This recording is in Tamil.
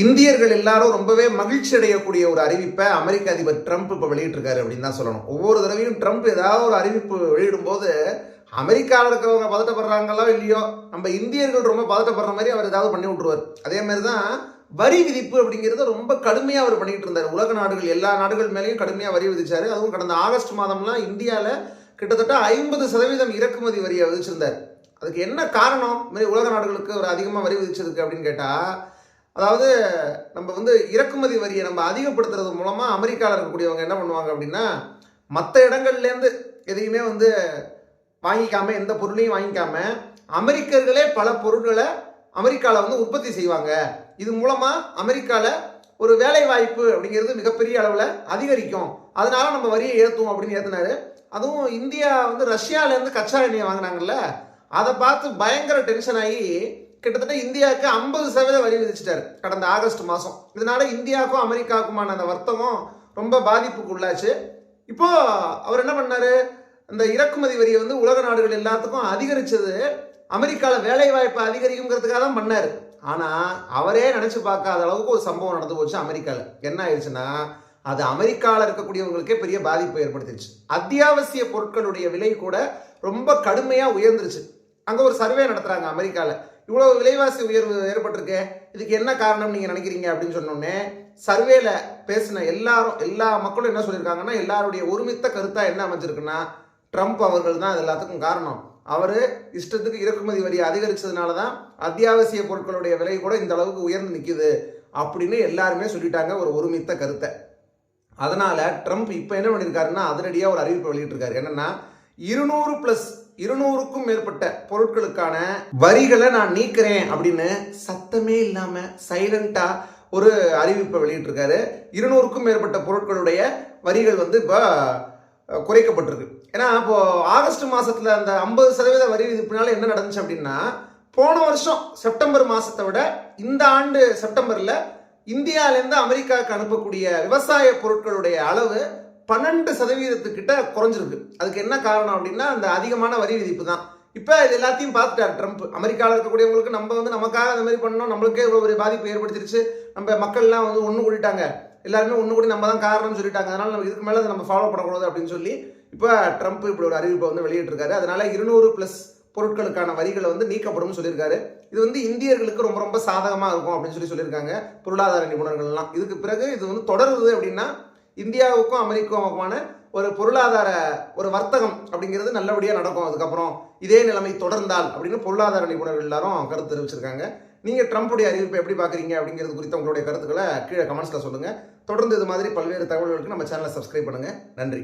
இந்தியர்கள் எல்லாரும் ரொம்பவே மகிழ்ச்சி அடையக்கூடிய ஒரு அறிவிப்பை அமெரிக்க அதிபர் ட்ரம்ப் இப்போ வெளியிட்டிருக்காரு அப்படின்னு தான் சொல்லணும். ஒவ்வொரு தடவையும் ட்ரம்ப் ஏதாவது ஒரு அறிவிப்பு வெளியிடும் போது அமெரிக்காவில் இருக்கிறவங்க பதட்டப்படுறாங்களோ இல்லையோ நம்ம இந்தியர்கள் ரொம்ப பதட்டப்படுற மாதிரி அவர் ஏதாவது பண்ணி விட்ருவார் அதே மாதிரி தான் வரி விதிப்பு அப்படிங்கிறது ரொம்ப கடுமையாக அவர் பண்ணிகிட்டு இருந்தார். உலக நாடுகள் எல்லா நாடுகள் மேலேயும் கடுமையாக வரி விதிச்சார். அதுவும் கடந்த ஆகஸ்ட் மாதம்லாம் இந்தியாவில் கிட்டத்தட்ட ஐம்பது சதவீதம் இறக்குமதி வரியை விதிச்சிருந்தார். அதுக்கு என்ன காரணம்? இந்த மாதிரி உலக நாடுகளுக்கு ஒரு அதிகமாக வரி விதிச்சதுக்கு அப்படின்னு கேட்டால் அதாவது நம்ம வந்து இறக்குமதி வரியை நம்ம அதிகப்படுத்துறது மூலமாக அமெரிக்காவில் இருக்கக்கூடியவங்க என்ன பண்ணுவாங்க அப்படின்னா மற்ற இடங்கள்லேருந்து எதையுமே வந்து வாங்கிக்காம எந்த பொருளையும் வாங்கிக்காம அமெரிக்கர்களே பல பொருட்களை அமெரிக்காவில் வந்து உற்பத்தி செய்வாங்க. இது மூலமாக அமெரிக்காவில் ஒரு வேலை வாய்ப்பு அப்படிங்கிறது மிகப்பெரிய அளவில் அதிகரிக்கும். அதனால நம்ம வரியை ஏற்றுவோம் அப்படின்னு ஏற்றினாரு அதுவும் இந்தியா வந்து ரஷ்யாவிலேருந்து கச்சா எண்ணெயை வாங்கினாங்கல்ல அதை பார்த்து பயங்கர டென்ஷன் ஆகி கிட்டத்தட்ட இந்தியாவுக்கு ஐம்பது சதவீத வரி விதிச்சிட்டாரு கடந்த ஆகஸ்ட் மாதம் இதனால இந்தியாவுக்கும் அமெரிக்காவுக்குமான அந்த வர்த்தகம் ரொம்ப பாதிப்புக்கு உள்ளாச்சு. இப்போ அவர் என்ன பண்ணாரு? இந்த இறக்குமதி வரியை வந்து உலக நாடுகள் எல்லாத்துக்கும் அதிகரிச்சது அமெரிக்காவில் வேலை வாய்ப்பை அதிகரிக்குங்கிறதுக்காக தான் பண்ணார். ஆனால் அவரே நினச்சி பார்க்காத அளவுக்கு ஒரு சம்பவம் நடந்து போச்சு அமெரிக்காவில் என்ன ஆயிடுச்சுன்னா அது அமெரிக்காவில் இருக்கக்கூடியவங்களுக்கே பெரிய பாதிப்பு ஏற்படுத்திடுச்சு. அத்தியாவசிய பொருட்களுடைய விலை கூட ரொம்ப கடுமையாக உயர்ந்துருச்சு. அங்கே ஒரு சர்வே நடத்துகிறாங்க அமெரிக்காவில் இவ்வளோ விலைவாசி உயர்வு ஏற்பட்டிருக்கு இதுக்கு என்ன காரணம் நீங்கள் நினைக்கிறீங்க அப்படின்னு சொன்னோடனே சர்வேல பேசின எல்லாரும் எல்லா மக்களும் என்ன சொல்லியிருக்காங்கன்னா எல்லாருடைய ஒருமித்த கருத்தாக என்ன அமைஞ்சிருக்குன்னா ட்ரம்ப் அவர்கள் தான் அது எல்லாத்துக்கும் காரணம். அவர் இஷ்டத்துக்கு இறக்குமதி வரி அதிகரிச்சதுனால தான் அத்தியாவசிய பொருட்களுடைய விலை கூட இந்த அளவுக்கு உயர்ந்து நிற்கிது அப்படின்னு எல்லாருமே சொல்லிட்டாங்க ஒரு ஒருமித்த கருத்தை. அதனால ட்ரம்ப் இப்போ என்ன பண்ணியிருக்காருன்னா அதிரடியாக ஒரு அறிவிப்பு வெளியிட்டிருக்காரு. என்னன்னா இருநூறு பிளஸ் இருநூறுக்கும் மேற்பட்ட பொருட்களுக்கான வரிகளை நான் நீக்கிறேன் அப்படின்னு சத்தமே இல்லாம சைலண்டா ஒரு அறிவிப்பை வெளியிட்டிருக்காரு. இருநூறுக்கும் மேற்பட்ட பொருட்களுடைய வரிகள் வந்து இப்போ குறைக்கப்பட்டிருக்கு. ஏன்னா இப்போ ஆகஸ்ட் மாசத்துல அந்த ஐம்பது சதவீத வரி விதிப்பினால என்ன நடந்துச்சு அப்படின்னா போன வருஷம் செப்டம்பர் மாசத்தை விட இந்த ஆண்டு செப்டம்பர்ல இந்தியாவிலேருந்து அமெரிக்காவுக்கு அனுப்பக்கூடிய விவசாய பொருட்களுடைய அளவு பன்னெண்டு சதவீதத்துக்கிட்ட குறைஞ்சிருக்கு. அதுக்கு என்ன காரணம் அப்படின்னா அந்த அதிகமான வரி விதிப்பு தான். இப்போ இது எல்லாத்தையும் பார்த்துட்டார் ட்ரம்ப் அமெரிக்காவில் இருக்கக்கூடியவங்களுக்கு நம்ம வந்து நமக்காக அந்த மாதிரி பண்ணோம். நம்மளுக்கே இவ்வளோ ஒரு பாதிப்பு ஏற்படுத்திருச்சு. நம்ம மக்கள்லாம் வந்து ஒன்று கூடிட்டாங்க. எல்லாருமே ஒன்று கூடி நம்ம தான் காரணம்னு சொல்லிட்டாங்க. அதனால் நம்ம இதுக்கு மேலே அதை நம்ம ஃபாலோ பண்ணக்கூடாது அப்படின்னு சொல்லி இப்போ ட்ரம்ப் இப்படி ஒரு அறிவிப்பை வந்து வெளியிட்டிருக்காரு. அதனால இருநூறு ப்ளஸ் பொருட்களுக்கான வரிகளை வந்து நீக்கப்படும் சொல்லியிருக்காரு. இது வந்து இந்தியர்களுக்கு ரொம்ப ரொம்ப சாதகமாக இருக்கும் அப்படின்னு சொல்லி சொல்லியிருக்காங்க பொருளாதார நிபுணர்கள்லாம். இதுக்கு பிறகு இது வந்து தொடருது அப்படின்னா இந்தியாவுக்கும் அமெரிக்காவுக்குமான ஒரு பொருளாதார ஒரு வர்த்தகம் அப்படிங்கிறது நல்லபடியாக நடக்கும். அதுக்கப்புறம் இதே நிலைமை தொடர்ந்தால் அப்படின்னு பொருளாதார நிபுணர்கள் எல்லாரும் கருத்து தெரிவிச்சிருக்காங்க. நீங்கள் ட்ரம்ப்புடைய அறிவிப்பை எப்படி பார்க்குறீங்க அப்படிங்கிறது குறித்த உங்களுடைய கருத்துக்களை கீழே கமெண்ட்ஸில் சொல்லுங்கள் தொடர்ந்து இது மாதிரி பல்வேறு தகவல்களுக்கு நம்ம சேனலை சப்ஸ்கிரைப் பண்ணுங்கள் நன்றி.